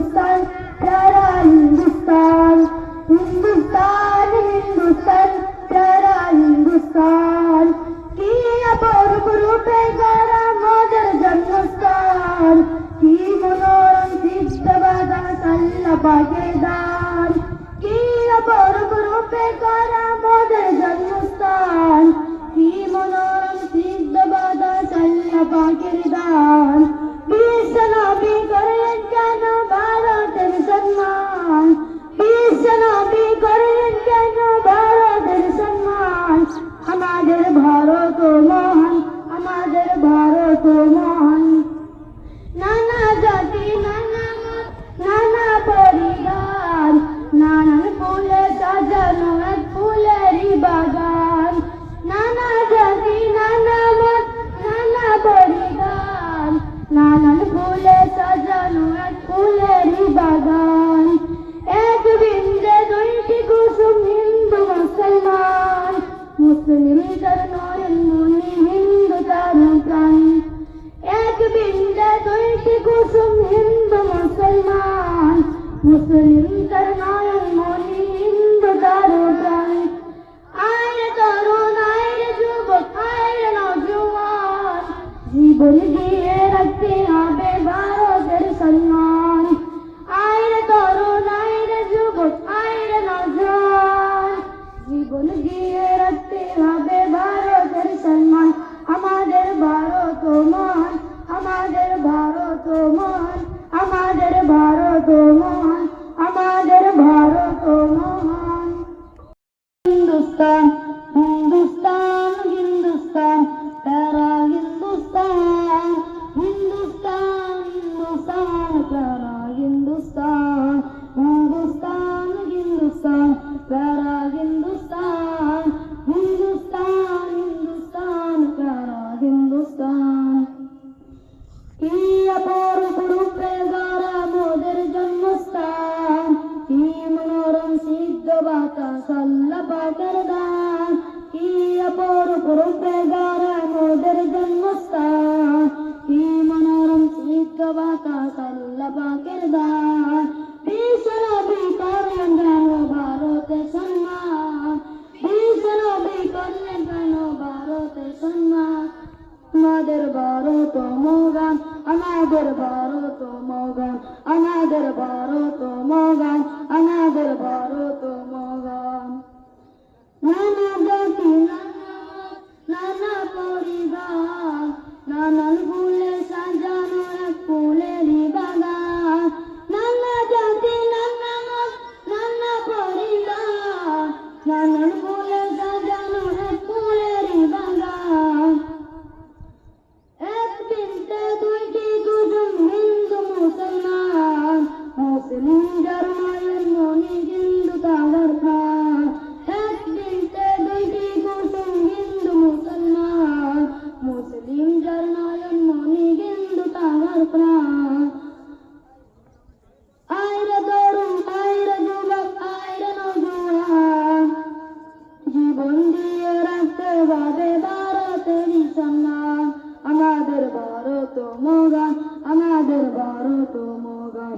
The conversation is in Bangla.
हिंदुस्तान प्यारा हिंदुस्तान हिंदुस्तान हिंदुस्तान प्यारा हिंदुस्तान की अब और गुरु पे गरा मोदर जन्मस्थान की मनोरम सिद्ध बादा सल्ला पाकेदार की अब और गुरु पे गरा मोदर নীল তার নয়ন মনি হিন্দু তার প্রাণ এক বিন্দা দুইটি কুসুম হিন্দু মুসলমান মুসলিম তার নয়ন মনি হিন্দু তার প্রাণ আয় তরুণ আয় যুবক আয় নজুয়ান জীবন দিয়ে রাখতে হবে হিন্দুস্তান, প্যারা হিন্দুস্তান হিন্দুস্তান হিন্দুস্তান, প্যারা হিন্দুস্তান। কি অপরূপ রূপে গড়া মোদের জন্মস্থান? কি মনোরম সিদ্ধ বাতাস আল্লাহ পাকের আমাদের বড় তোমগান আমাদের বড় তোমগান আমাদের বড় তোমগান মোগান আমাদের ভারত মোগান।